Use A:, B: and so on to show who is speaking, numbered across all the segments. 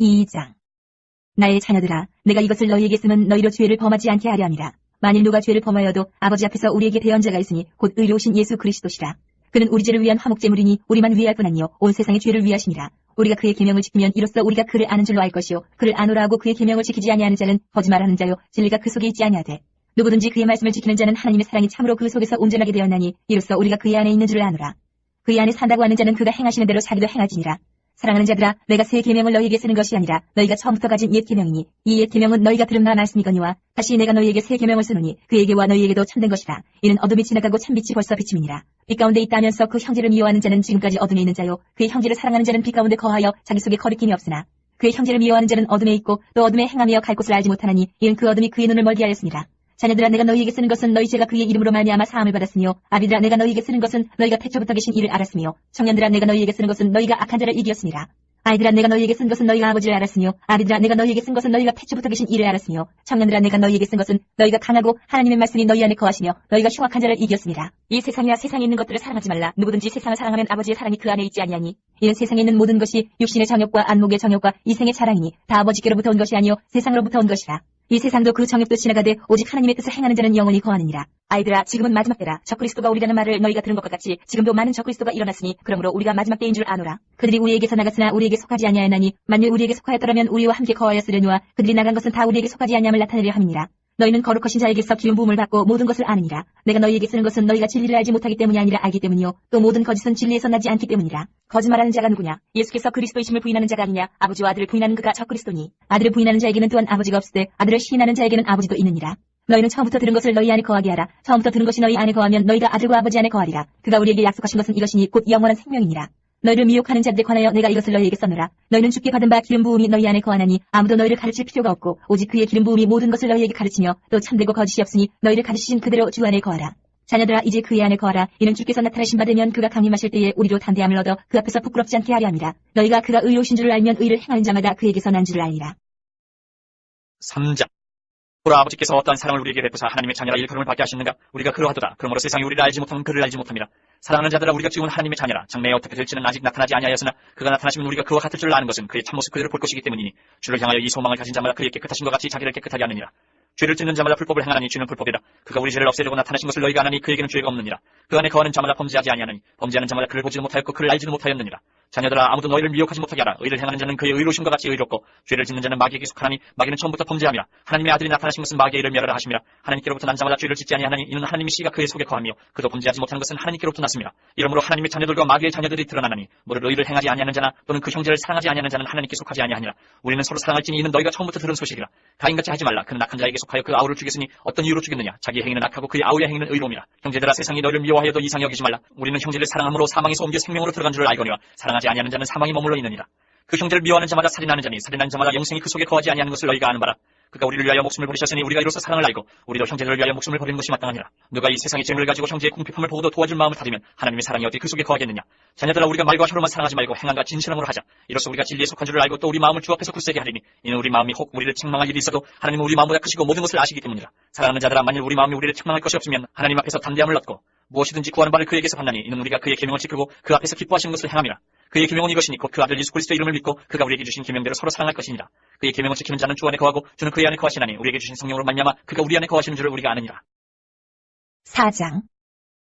A: 2장. 나의 자녀들아 내가 이것을 너희에게 쓰면 너희로 죄를 범하지 않게 하려 함이라. 만일 누가 죄를 범하여도 아버지 앞에서 우리에게 대언자가 있으니 곧 의로우신 예수 그리스도시라. 그는 우리 죄를 위한 화목제물이니 우리만 위할 뿐 아니요 온 세상의 죄를 위하심이라. 우리가 그의 계명을 지키면 이로써 우리가 그를 아는 줄로 알 것이요 그를 아노라 하고 그의 계명을 지키지 아니하는 자는 거짓말하는 자요 진리가 그 속에 있지 아니하되. 누구든지 그의 말씀을 지키는 자는 하나님의 사랑이 참으로 그 속에서 온전하게 되었나니 이로써 우리가 그의 안에 있는 줄을 아노라. 그의 안에 산다고 하는 자는 그가 행하시는 대로 자기도 행하지니라 사랑하는 자들아 내가 새 계명을 너희에게 쓰는 것이 아니라 너희가 처음부터 가진 옛 계명이니 이 옛 계명은 너희가 들은 바 말씀이거니와 다시 내가 너희에게 새 계명을 쓰노니 그에게와 너희에게도 참된 것이라. 이는 어둠이 지나가고 참빛이 벌써 비침이니라. 빛 가운데 있다면서 그 형제를 미워하는 자는 지금까지 어둠에 있는 자요. 그의 형제를 사랑하는 자는 빛 가운데 거하여 자기 속에 거리낌이 없으나 그의 형제를 미워하는 자는 어둠에 있고 또 어둠에 행하며 갈 곳을 알지 못하나니 이는 그 어둠이 그의 눈을 멀게 하였습니다 자녀들아 내가 너희에게 쓰는 것은 너희 죄가 그의 이름으로 말미암아 사함을 받았으며 아비들아 내가 너희에게 쓰는 것은 너희가 태초부터 계신 이를 알았으며 청년들아 내가 너희에게 쓰는 것은 너희가 악한 자를 이기었습니다 아이들아 내가 너희에게 쓴 것은 너희가 아버지를 알았으며 아비들아 내가 너희에게 쓴 것은 너희가 태초부터 계신 이를 알았으며 청년들아 내가 너희에게 쓴 것은 너희가 강하고 하나님의 말씀이 너희 안에 거하시며 너희가 흉악한 자를 이겼습니다. 이 세상이나 세상에 있는 것들을 사랑하지 말라. 누구든지 세상을 사랑하면 아버지의 사랑이 그 안에 있지 아니하니 이는 세상에 있는 모든 것이 육신의 정욕과 안목의 정욕과 이생의 자랑이니 다 아버지께로부터 온 것이 아니요 세상으로부터 온 것이라. 이 세상도 그 정욕도 지나가되 오직 하나님의 뜻을 행하는 자는 영원히 거하느니라. 아이들아 지금은 마지막 때라 적그리스도가 우리라는 말을 너희가 들은 것과 같이 지금도 많은 적그리스도가 일어났으니 그러므로 우리가 마지막 때인 줄 아노라. 그들이 우리에게서 나갔으나 우리에게 속하지 아니하였나니 만일 우리에게 속하였더라면 우리와 함께 거하였으려니와 그들이 나간 것은 다 우리에게 속하지 아니함을 나타내려 함이니라. 너희는 거룩하신 자에게서 기름 부음을 받고 모든 것을 아느니라. 내가 너희에게 쓰는 것은 너희가 진리를 알지 못하기 때문이 아니라 알기 때문이요. 또 모든 거짓은 진리에서 나지 않기 때문이라. 거짓말하는 자가 누구냐? 예수께서 그리스도이심을 부인하는 자가 아니냐? 아버지와 아들을 부인하는 그가 저 그리스도니. 아들을 부인하는 자에게는 또한 아버지가 없으되 아들을 시인하는 자에게는 아버지도 있느니라. 너희는 처음부터 들은 것을 너희 안에 거하게 하라. 처음부터 들은 것이 너희 안에 거하면 너희가 아들과 아버지 안에 거하리라. 그가 우리에게 약속하신 것은 이것이니 곧 영원한 생명이니라. 너희를 미혹하는 자들에 관하여 내가 이것을 너희에게 써노라. 너희는 죽게 받은 바 기름 부음이 너희 안에 거하나니 아무도 너희를 가르칠 필요가 없고 오직 그의 기름 부음이 모든 것을 너희에게 가르치며 또 참되고 거짓이 없으니 너희를 가르치신 그대로 주 안에 거하라. 자녀들아 이제 그의 안에 거하라. 이는 주께서 나타나신 바 되면 그가 강림하실 때에 우리로 담대함을 얻어 그 앞에서 부끄럽지 않게 하려 함이라. 너희가 그가 의로우신 줄을 알면 의를 행하는 자마다 그에게서 난 줄을 알리라.
B: 3장 보라 아버지께서 어떠한 사랑을 우리에게 베푸사 하나님의 자녀라 일컬음을 받게 하시는가? 우리가 그러하도다. 그러므로 세상이 우리를 알지 못하면 그를 알지 못함이라 사랑하는 자들아 우리가 지금은 하나님의 자녀라. 장래에 어떻게 될지는 아직 나타나지 아니하였으나 그가 나타나시면 우리가 그와 같을 줄 아는 것은 그의 참모습 그대로 볼 것이기 때문이니 주를 향하여 이 소망을 가진 자마다 그의 깨끗하신 것 같이 자기를 깨끗하게 하느니라. 죄를 짓는 자마다 불법을 행하니 죄는 불법이라. 그가 우리 죄를 없애려고 나타나신 것을 너희가 아나니 그에게는 죄가 없느니라. 그 안에 거하는 자마다 범죄하지 아니하느니 범죄하는 자마다 그를 보지도 못하였고 그를 알지도 못하였느니라 자녀들아 아무도 너희를 미혹하지 못하게 하라. 의를 행하는 자는 그의 의로우심과 같이 의롭고 죄를 짓는 자는 마귀에게 속하나니 마귀는 처음부터 범죄함이라. 하나님의 아들이 나타나신 것은 마귀의 일을 멸하라 하심이라. 하나님께로부터 난 자마다 죄를 짓지 아니하나니 이는 하나님의 씨가 그의 속에 거하며 그도 범죄하지 못하는 것은 하나님께로부터 났습니다 이러므로 하나님의 자녀들과 마귀의 자녀들이 드러나나니 무릇 의를 행하지 아니하는 자나 또는 그 형제를 사랑하지 아니하는 자는 하나님께 속하지 아니하니라. 우리는 서로 사랑할지니 이는 너희가 처음부터 들은 소식이라. 가인같이 하지 말라. 그는 악한 자에게 속하여 그 아우를 죽였으니 어떤 이유로 죽였느냐? 자기 행위는 악하고 그의 아우의 행위는 의로움이라. 형제들아 세상이 너희를 미워하여도 이상 여기지 말라. 우리는 형제를 사랑함으로 사망에서 옮겨 생명으로 들어간 줄을 알거니와 사랑 하지 아니하는 자는 사망이 머물러 있느니라. 그 형제를 미워하는 자마다 살인하는 자니 살인하는 자마다 영생이 그 속에 거하지 아니하는 것을 너희가 아는 바라. 그가 우리를 위하여 목숨을 버리셨으니 우리가 이로써 사랑을 알고 우리도 형제들을 위하여 목숨을 버리는 것이 마땅하니라. 누가 이 세상의 재물을 가지고 형제의 궁핍함을 보고도 도와줄 마음을 다지면 하나님의 사랑이 어디 그 속에 거하겠느냐? 자녀들아 우리가 말과 혀로만 사랑하지 말고 행함과 진실함으로 하자. 이로써 우리가 진리에 속한 줄을 알고 또 우리 마음을 주 앞에서 굳세게 하리니 이는 우리 마음이 혹 우리를 책망할 일이 있어도 하나님은 우리 마음보다 크시고 모든 것을 아시기 때문이라. 사랑하는 자들아 만일 우리 마음이 우리를 책망할 것이 없으면 하나님 앞에서 담대함을 얻고 무엇이든지 구하는 바를 그에게서 받나니 이는 우리가 그의 계명을 지키고 그 앞에서 기뻐하시는 것을 행함이라 그의 계명은 이것이니 곧 그 아들 예수 그리스도의 이름을 믿고 그가 우리에게 주신 계명대로 서로 사랑할 것이니라. 그의 계명을 지키는 자는 주 안에 거하고 주는 그의 안에 거하시나니 우리에게 주신 성령으로 말미암아 그가 우리 안에 거하시는 줄을 우리가 아느니라.
A: 4장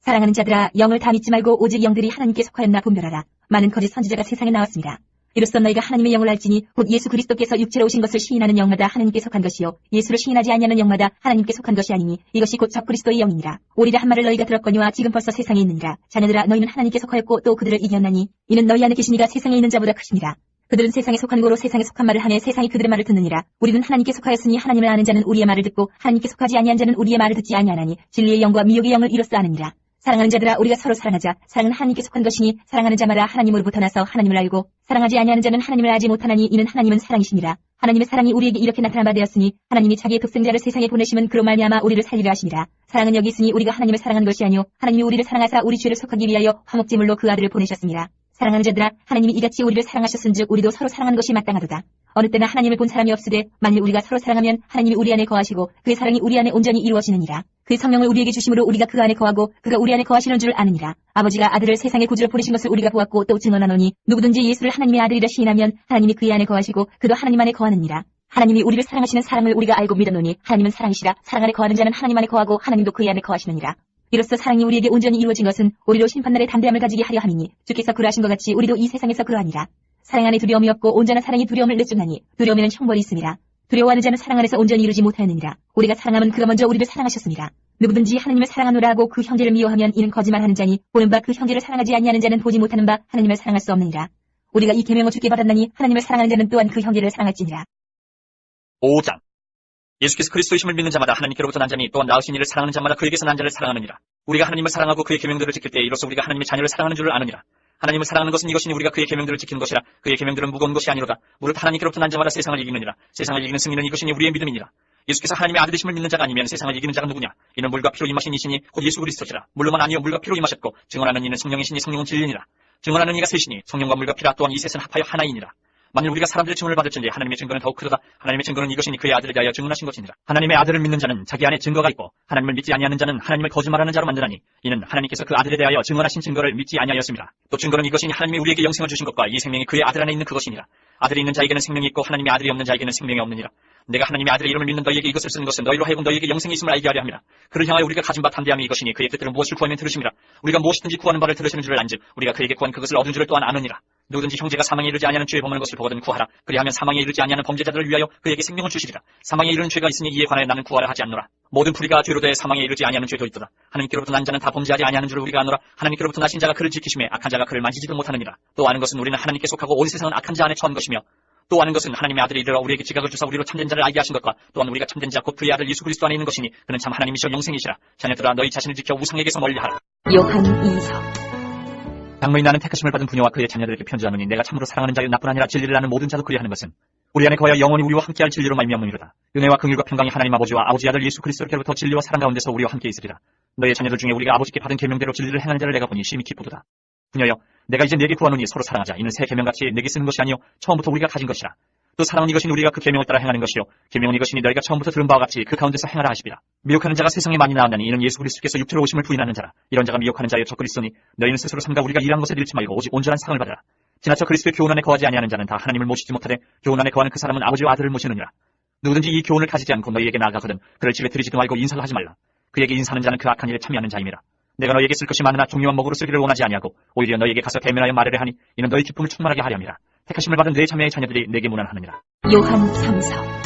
A: 사랑하는 자들아 영을 다 믿지 말고 오직 영들이 하나님께 속하였나 분별하라. 많은 거짓 선지자가 세상에 나왔습니다. 이로써 너희가 하나님의 영을 알지니 곧 예수 그리스도께서 육체로 오신 것을 시인하는 영마다 하나님께 속한 것이요. 예수를 시인하지 아니하는 영마다 하나님께 속한 것이 아니니 이것이 곧 적 그리스도의 영이니라. 오리라 한 말을 너희가 들었거니와 지금 벌써 세상에 있느니라 자녀들아 너희는 하나님께 속하였고 또 그들을 이겼나니? 이는 너희 안에 계시니가 세상에 있는 자보다 크시니라. 그들은 세상에 속한 고로 세상에 속한 말을 하며 세상이 그들의 말을 듣느니라. 우리는 하나님께 속하였으니 하나님을 아는 자는 우리의 말을 듣고 하나님께 속하지 아니한 자는 우리의 말을 듣지 아니하나니 진리의 영과 미혹의 영을 이로써 아느니라 사랑하는 자들아 우리가 서로 사랑하자. 사랑은 하나님께 속한 것이니 사랑하는 자마다 하나님으로부터 나서 하나님을 알고 사랑하지 아니하는 자는 하나님을 알지 못하나니 이는 하나님은 사랑이시니라. 하나님의 사랑이 우리에게 이렇게 나타난 바 되었으니 하나님이 자기의 독생자를 세상에 보내심은 그로 말미암아 우리를 살리려 하시니라 사랑은 여기 있으니 우리가 하나님을 사랑한 것이 아니요 하나님이 우리를 사랑하사 우리 죄를 속하기 위하여 화목제물로 그 아들을 보내셨습니다. 사랑하는 자들아 하나님이 이같이 우리를 사랑하셨은즉 우리도 서로 사랑하는 것이 마땅하도다 어느 때나 하나님을 본 사람이 없으되 만일 우리가 서로 사랑하면 하나님이 우리 안에 거하시고 그의 사랑이 우리 안에 온전히 이루어지느니라. 그 성령을 우리에게 주심으로 우리가 그 안에 거하고 그가 우리 안에 거하시는 줄 아느니라. 아버지가 아들을 세상에 구주로 보내신 것을 우리가 보았고 또 증언하노니 누구든지 예수를 하나님의 아들이라 시인하면 하나님이 그의 안에 거하시고 그도 하나님 안에 거하느니라. 하나님이 우리를 사랑하시는 사랑을 우리가 알고 믿었노니 하나님은 사랑이시라 사랑 안에 거하는 자는 하나님 안에 거하고 하나님도 그의 안에 거하시느니라. 이로써 사랑이 우리에게 온전히 이루어진 것은 우리로 심판날의 담대함을 가지게 하려 함이니 주께서 그러하신 것 같이 우리도 이 세상에서 그러하니라. 사랑 안에 두려움이 없고 온전한 사랑이 두려움을 내쫓나니 두려움에는 형벌이 있습니다. 두려워하는 자는 사랑 안에서 온전히 이루지 못하였느니라. 우리가 사랑하면 그가 먼저 우리를 사랑하셨습니다. 누구든지 하나님을 사랑하노라 하고 그 형제를 미워하면 이는 거짓말하는 자니 보는 바 그 형제를 사랑하지 아니하는 자는 보지 못하는 바 하나님을 사랑할 수 없느니라. 우리가 이 계명을 주께 받았나니 하나님을 사랑하는 자는 또한 그 형제를 사랑할지니라.
B: 5장 예수께서 그리스도이심을 믿는 자마다 하나님께로부터 난 자니 또한 나으신 이를 사랑하는 자마다 그에게서 난 자를 사랑하느니라. 우리가 하나님을 사랑하고 그의 계명들을 지킬 때 이로써 우리가 하나님의 자녀를 사랑하는 줄을 아느니라. 하나님을 사랑하는 것은 이것이니 우리가 그의 계명들을 지키는 것이라. 그의 계명들은 무거운 것이 아니로다. 무릇 하나님께로부터 난 자마다 세상을 이기느니라. 세상을 이기는 승리는 이것이니 우리의 믿음이니라. 예수께서 하나님의 아들이심을 믿는 자가 아니면 세상을 이기는 자가 누구냐? 이는 물과 피로 임하신 이시니 곧 예수 그리스도시라. 물로만 아니요 물과 피로 임하셨고 증언하는 이는 성령이시니 성령은 진리니라. 증언하는 이가 셋이니 성령과 물과 피라 또한 이 셋은 합하여 하나이니라. 만일 우리가 사람들의 증언을 받을진지 하나님의 증거는 더욱 크도다. 하나님의 증거는 이것이니 그의 아들을 위하여 증언하신 것이니라. 하나님의 아들을 믿는 자는 자기 안에 증거가 있고 하나님을 믿지 아니하는 자는 하나님을 거짓말하는 자로 만드나니 이는 하나님께서 그 아들에 대하여 증언하신 증거를 믿지 아니하였습니다. 또 증거는 이것이니 하나님이 우리에게 영생을 주신 것과 이 생명이 그의 아들 안에 있는 그것이니라. 아들이 있는 자에게는 생명이 있고 하나님의 아들이 없는 자에게는 생명이 없느니라. 내가 하나님의 아들의 이름을 믿는 너희에게 이것을 쓰는 것은 너희로 하여금 너희에게 영생이 있음을 알게 하려 함이라. 그를 향하여 우리가 가진 바 담대함이 이것이니 그의 뜻대로 무엇을 구하면 들으심이라. 우리가 무엇이든지 구하는 바를 들으시는 줄을 안즉 우리가 그에게 구한 그것을 얻은 줄을 또한 아느니라. 누구든지 형제가 사망에 이르지 아니하는 죄에 범하는 것을 보거든 구하라. 그리하면 사망에 이르지 아니하는 범죄자들을 위하여 그에게 생명을 주시리라. 사망에 이르는 죄가 있으니 이에 관하여 나는 구하라 하지 않노라. 모든 불의가 죄로 대해 사망에 이르지 아니하는 죄도 있도다. 하나님께로부터 난 자는 다 범죄하지 아니하는 줄을 우리가 아노라. 하나님께로부터 나신 자가 그를 지키심에 악한 자가 그를 만지지도 못하느니라. 또 아는 것은 우리는 하나님께 속하고 온 세상은 악한 자 안에 처한 것이며 또 아는 것은 하나님의 아들이 이르러 우리에게 지각을 주사 우리로 참된 자를 알게 하신 것과 또한 우리가 참된 자 곧 그의 아들 예수 그리스도 안에 있는 것이니 그는 참 하나님이시여 영생이시라. 자녀들아 너희 자신을 지켜 우상에게서 멀리하라.
A: 요한 2서
B: 장로인 나는 택하심을 받은 부녀와 그의 자녀들에게 편지하노니 내가 참으로 사랑하는 자요 나뿐 아니라 진리를 아는 모든 자도 그리하는 것은 우리 안에 거하여 영원히 우리와 함께할 진리로 말미암음이로다. 은혜와 긍휼과 평강이 하나님 아버지와 아버지 아들 예수 그리스도께로부터 진리와 사랑 가운데서 우리와 함께 있으리라. 너의 자녀들 중에 우리가 아버지께 받은 계명대로 진리를 행하는 자를 내가 보니 심히 기쁘도다. 부녀여, 내가 이제 내게 구하노니 서로 사랑하자. 이는 새 계명같이 내게 쓰는 것이 아니요 처음부터 우리가 가진 것이라. 또 사랑은 이것이니 우리가 그 계명을 따라 행하는 것이요 계명은 이것이니 너희가 처음부터 들은 바와 같이 그 가운데서 행하라 하시리라. 미혹하는 자가 세상에 많이 나왔나니 이는 예수 그리스도께서 육체로 오심을 부인하는 자라. 이런 자가 미혹하는 자여 저 그리스도니 너희는 스스로 삼가 우리가 일한 것을 잃지 말고 오직 온전한 사랑을 받으라. 지나쳐 그리스도의 교훈 안에 거하지 아니하는 자는 다 하나님을 모시지 못하되 교훈 안에 거하는 그 사람은 아버지와 아들을 모시느니라. 누구든지 이 교훈을 가지지 않고 너희에게 나아가거든 그를 집에 들이지도 말고 인사를 하지 말라. 그에게 인사하는 자는 그 악한 일에 참여하는 자임이라. 내가 너희에게 쓸 것이 많으나 종류와 먹으로 쓰기를 원하지 아니하고 오히려 너희에게 가서 대면하여 말하려 하니 이는 너희 기쁨을 충만하게 하려 함이라. 택하심을 받은 내 자매의 자녀들이 내게 문안하느니라.
A: 요한 3서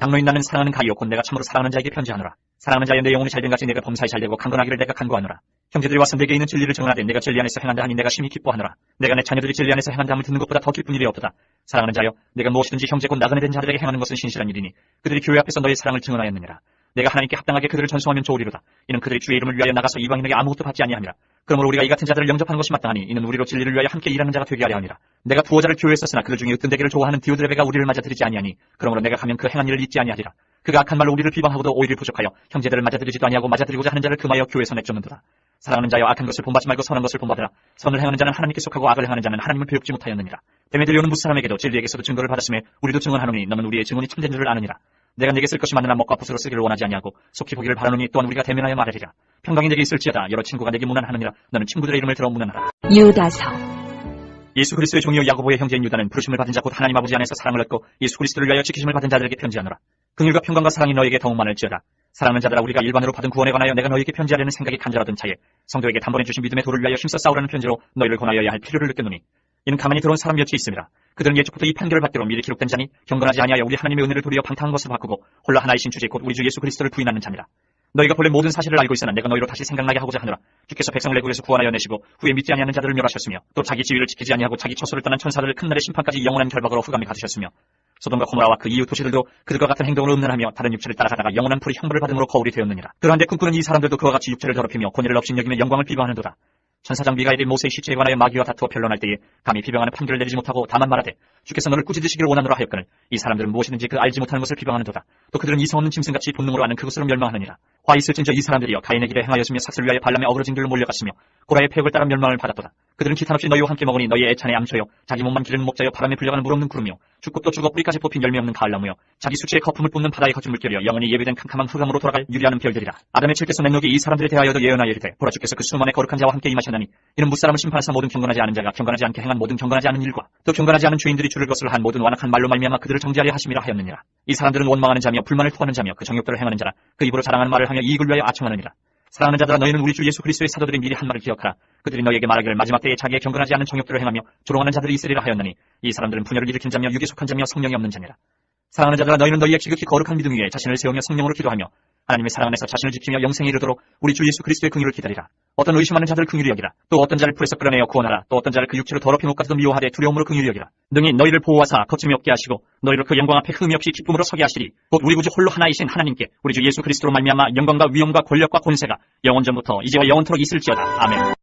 B: 장로인 나는 사랑하는 가이오 곧 내가 참으로 사랑하는 자에게 편지하노라. 사랑하는 자여 내 영혼이 잘된 같이 내가 범사에 잘되고 강건하기를 내가 간구하노라. 형제들이 와서 내게 있는 진리를 정언하되 내가 진리 안에서 행한다 하니 내가 심히 기뻐하노라. 내가 내 자녀들이 진리 안에서 행한다 함을 듣는 것보다 더 기쁜 일이 없도다. 사랑하는 자여 내가 무엇이든지 형제 곧 나그네 된 자들에게 행하는 것은 신실한 일이니 그들이 교회 앞에서 너의 사랑을 증언하였느니라. 내가 하나님께 합당하게 그들을 전송하면 좋으리로다. 이는 그들이 주의 이름을 위하여 나가서 이방인에게 아무것도 받지 아니함이라. 그러므로 우리가 이 같은 자들을 영접하는 것이 마땅하니 이는 우리로 진리를 위하여 함께 일하는 자가 되게 하려 함이라. 내가 두어 자를 교회에 썼으나 그들 중에 으뜸되기를 좋아하는 디오드레베가 우리를 맞아들이지 아니하니 그러므로 내가 가면 그 행한 일을 잊지 아니하리라. 그가 악한 말로 우리를 비방하고도 오히려 부족하여 형제들을 맞아들이지도 아니하고 맞아들이고자 하는 자를 금하여 교회에서 내쫓는도다. 사랑하는 자여 악한 것을 본받지 말고 선한 것을 본받으라. 선을 행하는 자는 하나님께 속하고 악을 행하는 자는 하나님을 배웁지 못하였느니라. 데메드리오는 무사람에게도 진리에게서도 증거를 받았음에 우리도 증언하노니 너는 우리의 증언이 참된 줄을 아느니라. 내가 내게 쓸 것이 많으나 먹과 붓으로 쓰기를 원하지 아니하고 속히 보기를 바라노니 또한 우리가 대면하여 말하리라. 평강이 내게 있을지어다. 여러 친구가 내게 문안하느니라. 너는 친구들의 이름을 들어 문안하라.
A: 유다서
B: 예수 그리스도의 종이요 야고보의 형제인 유다는 부르심을 받은 자 곧 하나님 아버지 안에서 사랑을 얻고 예수 그리스도를 위하여 지키심을 받은 자들에게 편지하노라. 긍휼과 평강과 사랑이 너에게 더욱 많을지어다. 사랑하는 자들아 우리가 일반으로 받은 구원에 관하여 내가 너에게 편지하려는 생각이 간절하던 차에 성도에게 단번에 주신 믿음의 도를 위하여 힘써 싸우라는 편지로 너희를 권하여야 할 필요를 느꼈노니 이는 가만히 들어온 사람 몇이 있습니다. 그들은 예초부터 이 판결을 받기로 미리 기록된 자니 경건하지 아니하여 우리 하나님의 은혜를 도리어 방탕한 것을 바꾸고 홀로 하나이신 주제 곧 우리 주 예수 그리스도를 부인하는 자니라. 너희가 본래 모든 사실을 알고 있으나 내가 너희로 다시 생각나게 하고자 하노라. 주께서 백성을 내국에서 구원하여 내시고 후에 믿지 아니하는 자들을 멸하셨으며 또 자기 지위를 지키지 아니하고 자기 처소를 떠난 천사들을 큰 날의 심판까지 영원한 결박으로 흑암에 가두셨으며 소돔과 고모라와 그 이웃 도시들도 그들과 같은 행동을 음란하며 다른 육체를 따라가다가 영원한 불의 형벌을 받음으로 거울이 되었느니라. 그러한데 꿈꾸는 이 사람들도 그와 같이 육체를 더럽히며 권위를 여기며 영광을 비방하는도다. 천사장 미가엘이 모세의 시체에 관하여 마귀와 다투어 변론할 때에 감히 비방하는 판결을 내리지 못하고 다만 말하되 주께서 너를 꾸짖으시기를 원하노라 하였거늘 이 사람들은 무엇이든지 그 알지 못하는 것을 비방하는도다. 또 그들은 이성 없는 짐승같이 본능으로 아는 그것으로 멸망하느니라. 화 있을진저 이 사람들이여 가인의 길에 행하였으며 삭슬 위하여 발람의 어그러진 길로 몰려갔으며 고라의 폐역을 따라 멸망을 받았도다. 그들은 기탄 없이 너희와 함께 먹으니 너희의 애찬의 암초여 자기 몸만 기르는 목자여 바람에 불려가는 물 없는 구름이요. 죽고 또 죽어 뿌리까지 뽑힌 열매 없는 가을나무여 자기 수치의 거품을 뿜는 바다의 거친 물결이여 영원히 예비된 캄캄한 흑암으로 돌아갈 유리하는 별들이라. 아담의 칠께서 맹록이 이 사람들에 대하여도 예언하여 이르되 보라 주께서 그 수만의 거룩한 자와 함께 임하셨나니 이는 무사람을 심판하사 모든 경건하지 않은 자가 경건하지 않게 행한 모든 경건하지 않은 일과 또 경건하지 않은 죄인들이 주를 것을 한 모든 완악한 말로 말미암아 그들을 정죄하려 하심이라 하였느니라. 이 사람들은 원망하는 자며 불만을 토하는 자며 그 정욕들을 행하는 자라. 그 입으로 자랑하는 말을 하며 이익을 위하여 아청하느니라 사랑하는 자들아 너희는 우리 주 예수 그리스도의 사도들이 미리 한 말을 기억하라. 그들이 너희에게 말하기를 마지막 때에 자기의 경건하지 않은 정욕들을 행하며 조롱하는 자들이 있으리라 하였느니 이 사람들은 분열을 일으킨 자며 육에 속한 자며 성령이 없는 자니라 사랑하는 자들아 너희는 너희의 지극히 거룩한 믿음 위에 자신을 세우며 성령으로 기도하며 하나님의 사랑 안에서 자신을 지키며 영생에 이르도록 우리 주 예수 그리스도의 긍휼을 기다리라. 어떤 의심하는 자들을 긍휼히 여기라. 또 어떤 자를 풀에서 끌어내어 구원하라. 또 어떤 자를 그 육체로 더럽힌 옷까지도 미워하되 두려움으로 긍휼히 여기라. 능히 너희를 보호하사 거침이 없게 하시고 너희를 그 영광 앞에 흠이 없이 기쁨으로 서게 하시리. 곧 우리 구주 홀로 하나이신 하나님께 우리 주 예수 그리스도로 말미암아 영광과 위엄과 권력과 권세가 영원 전부터 이제와 영원토록 있을지어다. 아멘